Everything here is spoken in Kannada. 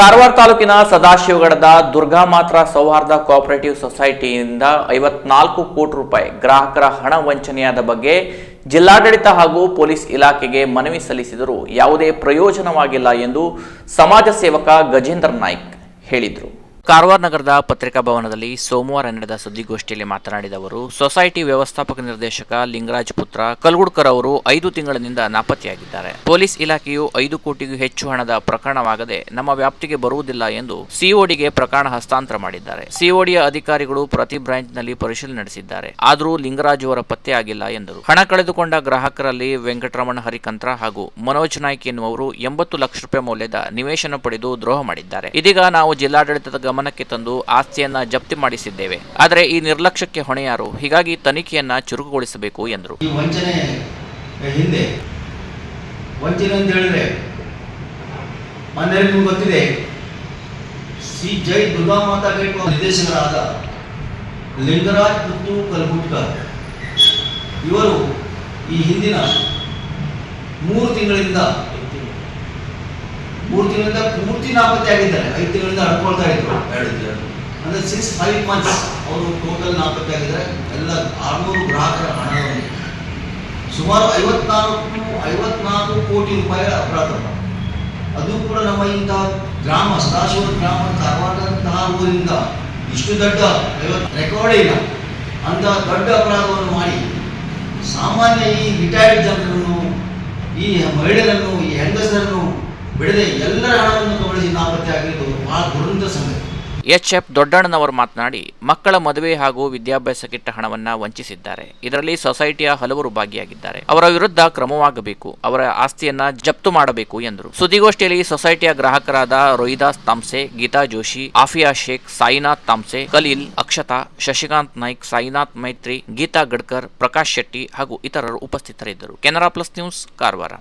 ಕಾರವಾರ ತಾಲೂಕಿನ ಸದಾಶಿವಗಡದ ದುರ್ಗಾಮಾತ್ರ ಸೌಹಾರ್ದ ಕೋಆಪರೇಟಿವ್ ಸೊಸೈಟಿಯಿಂದ ಐವತ್ನಾಲ್ಕು ಕೋಟಿ ರೂಪಾಯಿ ಗ್ರಾಹಕರ ಹಣ ವಂಚನೆಯಾದ ಬಗ್ಗೆ ಜಿಲ್ಲಾಡಳಿತ ಹಾಗೂ ಪೊಲೀಸ್ ಇಲಾಖೆಗೆ ಮನವಿ ಸಲ್ಲಿಸಿದರೂ ಯಾವುದೇ ಪ್ರಯೋಜನವಾಗಿಲ್ಲ ಎಂದು ಸಮಾಜ ಸೇವಕ ಗಜೇಂದ್ರ ನಾಯ್ಕ್ ಹೇಳಿದರು. ಕಾರವಾರ ನಗರದ ಪತ್ರಿಕಾ ಭವನದಲ್ಲಿ ಸೋಮವಾರ ನಡೆದ ಸುದ್ದಿಗೋಷ್ಠಿಯಲ್ಲಿ ಮಾತನಾಡಿದ ಅವರು, ಸೊಸೈಟಿ ವ್ಯವಸ್ಥಾಪಕ ನಿರ್ದೇಶಕ ಲಿಂಗರಾಜ್ ಪುತ್ರ ಕಲ್ಗುಡ್ಕರ್ ಅವರು ಐದು ತಿಂಗಳಿನಿಂದ ನಾಪತ್ತೆಯಾಗಿದ್ದಾರೆ. ಪೊಲೀಸ್ ಇಲಾಖೆಯು ಐದು ಕೋಟಿಗೂ ಹೆಚ್ಚು ಹಣದ ಪ್ರಕರಣವಾಗದೆ ನಮ್ಮ ವ್ಯಾಪ್ತಿಗೆ ಬರುವುದಿಲ್ಲ ಎಂದು ಸಿಒಡಿಗೆ ಪ್ರಕರಣ ಹಸ್ತಾಂತರ ಮಾಡಿದ್ದಾರೆ. ಸಿಒಡಿಯ ಅಧಿಕಾರಿಗಳು ಪ್ರತಿ ಬ್ರಾಂಚ್ನಲ್ಲಿ ಪರಿಶೀಲನೆ ನಡೆಸಿದ್ದಾರೆ. ಆದರೂ ಲಿಂಗರಾಜ್ ಅವರ ಪತ್ತೆ ಆಗಿಲ್ಲ ಎಂದರು. ಹಣ ಕಳೆದುಕೊಂಡ ಗ್ರಾಹಕರಲ್ಲಿ ವೆಂಕಟರಮಣ ಹರಿಕಂತ್ರ ಹಾಗೂ ಮನೋಜ್ ನಾಯ್ಕ್ ಎನ್ನುವರು ಎಂಬತ್ತು ಲಕ್ಷ ರೂಪಾಯಿ ಮೌಲ್ಯದ ನಿವೇಶನ ಪಡೆದು ದ್ರೋಹ ಮಾಡಿದ್ದಾರೆ. ಇದೀಗ ನಾವು ಜಿಲ್ಲಾಡಳಿತದ ಗಮನಕ್ಕೆ ತಂದು ಆಸ್ತಿಯನ್ನ ಜಪ್ತಿ ಮಾಡಿಸಿದ್ದೇವೆ. ಆದರೆ ಈ ನಿರ್ಲಕ್ಷ್ಯಕ್ಕೆ ಹೊಣೆಯಾರು. ಹೀಗಾಗಿ ತನಿಖೆಯನ್ನ ಚುರುಕುಗೊಳಿಸಬೇಕು ಎಂದರು. ಹಿಂದೆ. ವಂಚನೆ ಅಂತ ಹೇಳಿದ್ರೆ ಮೊನ್ನೆ ನಿಮ್ಗೆ ಗೊತ್ತಿದೆ. ಶ್ರೀ ಜೈ ದುರ್ಗಾಮಾತಾ ಗೇಟ್ ನಿರ್ದೇಶಕರಾದ ಲಿಂಗರಾಜ್ ಪುತ್ತು ಕಲ್ಗುಟ್ಕರ್ ಇವರು ಈ ಹಿಂದಿನ ಮೂರು ತಿಂಗಳಿಂದ ಮೂರು ತಿಂಗಳಿಂದ ಪೂರ್ತಿ ನಾಪತ್ತೆ ಆಗಿದ್ದಾರೆ. ಐದು ತಿಂಗಳಿಂದ ಅಡ್ಕೊಳ್ತಾ ಇದ್ರು. ಅಂದ್ರೆ ಸಿಕ್ಸ್ ಫೈವ್ ಮಂತ್ಸ್ ಅವರು ಟೋಟಲ್ ನಾಪತ್ತೆ ಆಗಿದ್ದಾರೆ. ಎಲ್ಲ ಆರ್ನೂರು ಗ್ರಾಹಕರ ಹಣವನ್ನು. ಸುಮಾರು ಐವತ್ನಾಲ್ಕು ಐವತ್ನಾಲ್ಕು ಕೋಟಿ ರೂಪಾಯಿ ಅಪರಾಧ. ಅದು ಕೂಡ ನಮ್ಮ ಇಂತಹ ಗ್ರಾಮ ಸದಾಶಿವ ಗ್ರಾಮ ಕಾರವಾರದಂತಹ ಊರಿಂದ ಇಷ್ಟು ದೊಡ್ಡ ರೆಕಾರ್ಡ್ ಇಲ್ಲ. ಅಂತಹ ದೊಡ್ಡ ಅಪರಾಧವನ್ನು ಮಾಡಿ ಸಾಮಾನ್ಯ ಈ ರಿಟೈರ್ಡ್ ಜನರನ್ನು ಈ ಮಹಿಳೆಯರನ್ನು ಈ ಹೆಂಗಸರನ್ನು ಎಚ್ ಎಫ್ ದೊಡ್ಡಣ್ಣನವರು ಮಾತನಾಡಿ, ಮಕ್ಕಳ ಮದುವೆ ಹಾಗೂ ವಿದ್ಯಾಭ್ಯಾಸಕ್ಕಿಟ್ಟ ಹಣವನ್ನ ವಂಚಿಸಿದ್ದಾರೆ. ಇದರಲ್ಲಿ ಸೊಸೈಟಿಯ ಹಲವರು ಭಾಗಿಯಾಗಿದ್ದಾರೆ. ಅವರ ವಿರುದ್ಧ ಕ್ರಮವಾಗಬೇಕು, ಅವರ ಆಸ್ತಿಯನ್ನ ಜಪ್ತು ಮಾಡಬೇಕು ಎಂದರು. ಸುದ್ದಿಗೋಷ್ಠಿಯಲ್ಲಿ ಸೊಸೈಟಿಯ ಗ್ರಾಹಕರಾದ ರೋಹಿದಾಸ್ ತಾಮ್ಸೆ, ಗೀತಾ ಜೋಶಿ, ಆಫಿಯಾ ಶೇಖ್, ಸಾಯಿನಾಥ್ ತಾಮ್ಸೆ, ಕಲೀಲ್, ಅಕ್ಷತಾ, ಶಶಿಕಾಂತ್ ನಾಯ್ಕ್, ಸಾಯಿನಾಥ್ ಮೈತ್ರಿ, ಗೀತಾ ಗಡ್ಕರ್, ಪ್ರಕಾಶ್ ಶೆಟ್ಟಿ ಹಾಗೂ ಇತರರು ಉಪಸ್ಥಿತರಿದ್ದರು. Canara plus news, Karwar.